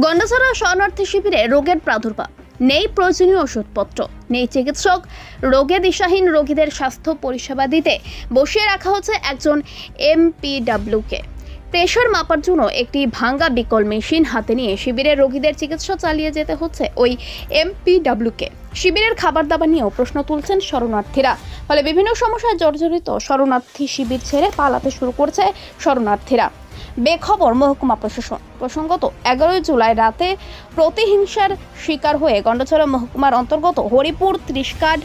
গন্ডাছড়া শরণার্থী শিবিরে রোগের প্রাদুর্ভাব। নেই প্রয়োজনীয় ওষুধপত্র, নেই চিকিৎসক। রোগে দিশাহীন রোগীদের স্বাস্থ্য পরিষেবা দিতে বসিয়ে রাখা হচ্ছে একজন এমপিডাব্লিউকে। প্রেশার মাপার জন্য একটি ভাঙ্গা বিকল মেশিন হাতে নিয়ে শিবিরের রোগীদের চিকিৎসা চালিয়ে যেতে হচ্ছে ওই এমপিডাব্লিউকে। শিবিরের খাবার দাবার নিয়েও প্রশ্ন তুলছেন শরণার্থীরা। ফলে বিভিন্ন সমস্যায় জর্জরিত শরণার্থী শিবির ছেড়ে পালাতে শুরু করছে শরণার্থীরা। বেখবর মহকুমা প্রশাসন। প্রসঙ্গত, এগারোই জুলাই রাতে প্রতিহিংসার শিকার হয়ে গন্ডছড়া মহকুমার অন্তর্গত হরিপুর ত্রিশকাট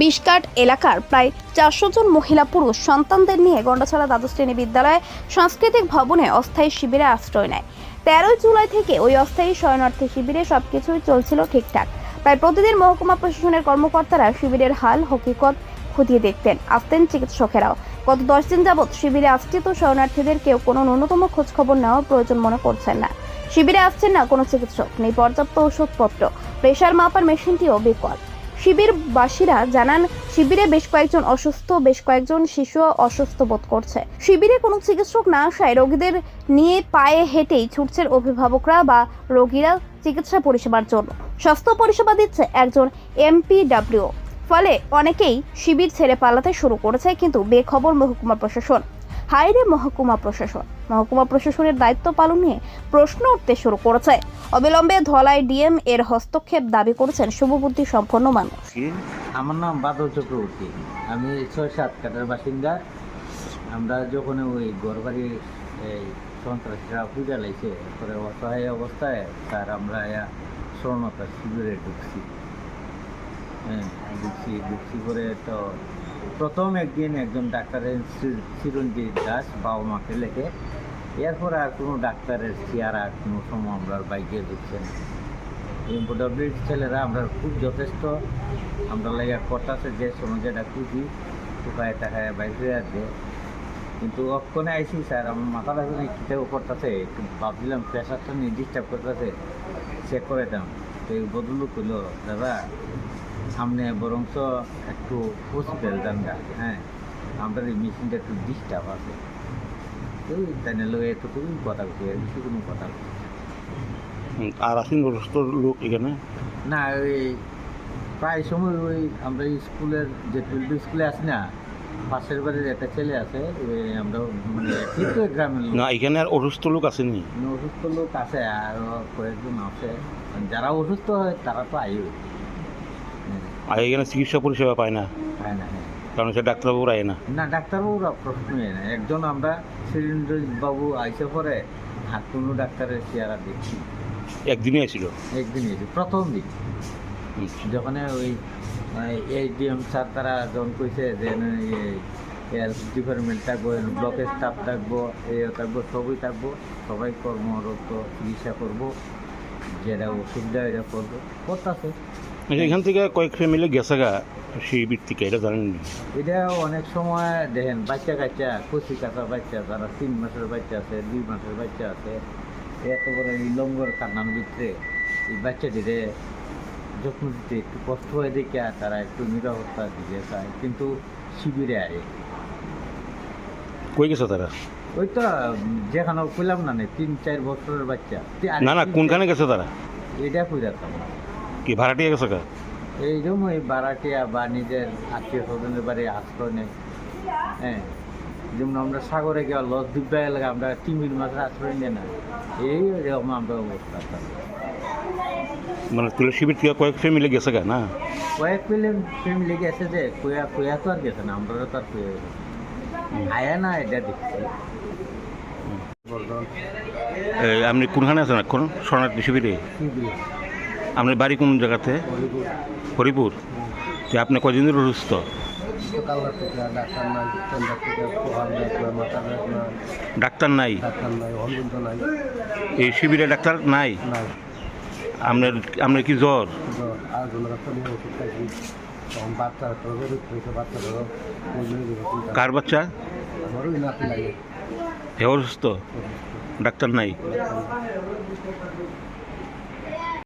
বিশকাট এলাকার প্রায় চারশো জন মহিলা পুরুষ সন্তানদের নিয়ে গন্ডছড়া দ্বাদশ শ্রেণি বিদ্যালয়ে সাংস্কৃতিক ভবনে অস্থায়ী শিবিরে আশ্রয় নেয়। তেরোই জুলাই থেকে ওই অস্থায়ী শরণার্থী শিবিরে সবকিছুই চলছিল ঠিকঠাক। প্রায় প্রতিদিন মহকুমা প্রশাসনের কর্মকর্তারা শিবিরের হাল, হকিকত খতিয়ে দেখতেন আসতেন চিকিৎসকেরাও। গত দশ দিন যাবৎ শিবিরে আশ্রিত শরণার্থীদের কেউ কোনো ন্যূনতম খোঁজখবর নেওয়ার প্রয়োজন মনে করছেন না। শিবিরে আসছেন না কোনো চিকিৎসক, নেই পর্যাপ্ত ওষুধপত্র প্রেশার মাপার মেশিনটিও বিকল শিবিরবাসীরা জানান, শিবিরে বেশ কয়েকজন অসুস্থ, বেশ কয়েকজন শিশুও অসুস্থ বোধ করছে। শিবিরে কোনো চিকিৎসক না আসায় রোগীদের নিয়ে পায়ে হেঁটেই ছুটছেন অভিভাবকরা বা রোগীরা চিকিৎসা পরিষেবার জন্য। স্বাস্থ্য পরিষেবা দিচ্ছে একজন এমপিডাব্লিউ। ফলে অনেকেই শিবির ছেড়ে পালাতে শুরু করেছে, কিন্তু বেখবর মহকুমা প্রশাসন। হাইরে মহকুমা প্রশাসন। মহকুমা প্রশাসনের দায়িত্ব পালন নিয়ে প্রশ্ন উঠতে শুরু করেছে। অবিলম্বে ধলাই ডিএম এর হস্তক্ষেপ দাবি করেছেন শুভবুদ্ধি সম্পন্ন মানুষ। আমার নাম বাদল চক্রবর্তী। আমি ছয় সাত কাটার বাসিন্দা। আমরা যখন ওই ঘরবাড়ি, এই সন্ত্রাসীরা পূজা পরে অসহায় অবস্থায় স্যার আমরা স্বর্ণতা শিবিরে ঢুকছি। হ্যাঁ ঢুকছি করে তো প্রথম একদিন একজন ডাক্তারের চিরঞ্জিত দাস বাবা মাকে লেখে, এরপর আর কোনো ডাক্তারের চেয়ার আর কোনো সময় আমরা বাইকে ঢুকছে না। এমপোডাব্লিউ ছেলেরা আমরা খুব যথেষ্ট, আমরা লাগে করতেছে যে সময় যেটা খুঁজি টুকায় টাকায় বাইরে আসবে কিন্তু অক্ষণে আইসি স্যার, আমার মাথা লাগবে না কীটাও করতেছে ভাবছিলাম প্রেশারটা নিয়ে ডিস্টার্ব করতেছে চেক করে দাম তো এই বদলু করল দাদা সামনে বরঞ্চ একটু হসপিটাল যান গা হ্যাঁ। আমাদের এই মেশিনটা একটু ডিস্টার্ব আছে। এই তাই নিয়ে লোক এতটুকুই কথা বলছি এর বেশি কোনো কথা বলছি আর আসেন অসুস্থ লোক এখানে? না ওই প্রায় সময় ওই আমরা স্কুলের যে টুয়েলভ স্কুলে আছি না পাশের বাড়ির একটা ছেলে আছে ওই আমরা মানে কিন্তু গ্রামের লোক। না এখানে আর অসুস্থ লোক আসেনি? অসুস্থ লোক আছে আর কয়েকজন আছে। যারা অসুস্থ হয় তারা তো আয়ু আর এখানে চিকিৎসা পরিষেবা পায় না। হয় না হ্যাঁ। কারণ সে ডাক্তারবাবুরা না। না ডাক্তারবাবুরা প্রশ্নই না। একজন আমরা বাবু আইসে পরে আর কোনো ডাক্তারের চেয়ারা দেখছি একদিনই আসছিল একদিন এসে প্রথম দিন। যখন ওই এই ডিএম স্যার তারা যখন কইছে যে হেলথ ডিপার্টমেন্ট থাকব ব্লকের স্টাফ থাকব এ থাকব সবই থাকব সবাই কর্মরত চিকিৎসা করব যেটা অসুবিধা এটা করব। করতেছে। এখান থেকে কয়েক ফ্যামিলি গেছে গা শিবির থেকে এটা জানেন এটা অনেক সময় দেখেন বাচ্চা কাচ্চা কচি কাঁচা বাচ্চা যারা তিন মাসের বাচ্চা আছে দুই মাসের বাচ্চা আছে এত বড় এই লঙ্গর কান্নার ভিতরে এই বাচ্চাটিরে যত্ন দিতে একটু কষ্ট হয় দেখে তারা একটু নিরাপত্তা দিতে চায় কিন্তু শিবিরে আয় কই গেছে তারা? ওই তো যেখানে কইলাম না তিন চার বছরের বাচ্চা। না না কোনখানে গেছে তারা? এটা কইরাতাম কি ভাড়াটিয়া গেছে গা এইরকম ওই বারাটিয়া বা নিজের আত্মীয় স্বজনের বাড়ি আশ্রয় নেয় হ্যাঁ যেমন আমরা সাগরে গিয়ে লস দিব্যা এলাকা আমরা তিমির মাছের আশ্রয় নেই না। এই এরকম আমরা অবস্থা। মানে তুলে শিবির থেকে কয়েক ফ্যামিলি গেছে গা না? কয়েক ফ্যামিলি গেছে যে কুয়া কুয়া তো আর গেছে না আমরা তো আর কুয়া গেছে। আয়া না এটা দেখছি। আপনি কোনখানে আছেন এখন শরণার্থী শিবিরে। আপনার বাড়ি কোন জায়গাতে? হরিপুর তো আপনি কদিন ধরে অসুস্থ? ডাক্তার নাই। এই শিবিরে ডাক্তার নাই? আপনার আপনার কি জ্বর? কার বাচ্চা? হে অসুস্থ? ডাক্তার নাই।